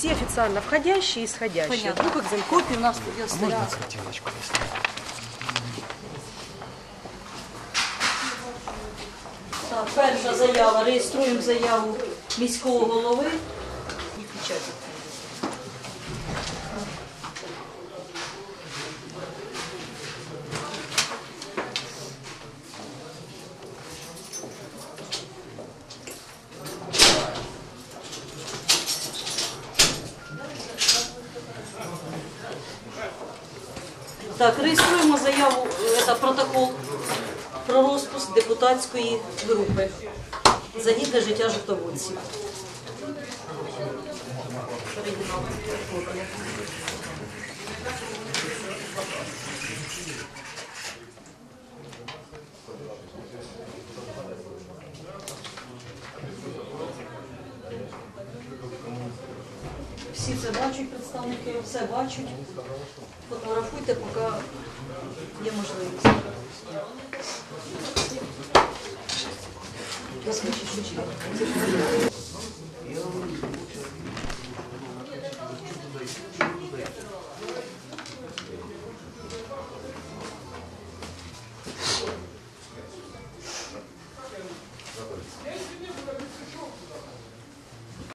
все официально входящие и исходящие. Понятно. Двух экземпляров. Копії у нас тоді стоять. Так, перша заява. Реєструємо заяву міського голови. Так, реєструємо заяву, це протокол про розпуск депутатської групи за гідне життя житомирців. Всі це бачать, представники все бачать. Фотографуйте, поки є можливість. Розкажіть, що чекати.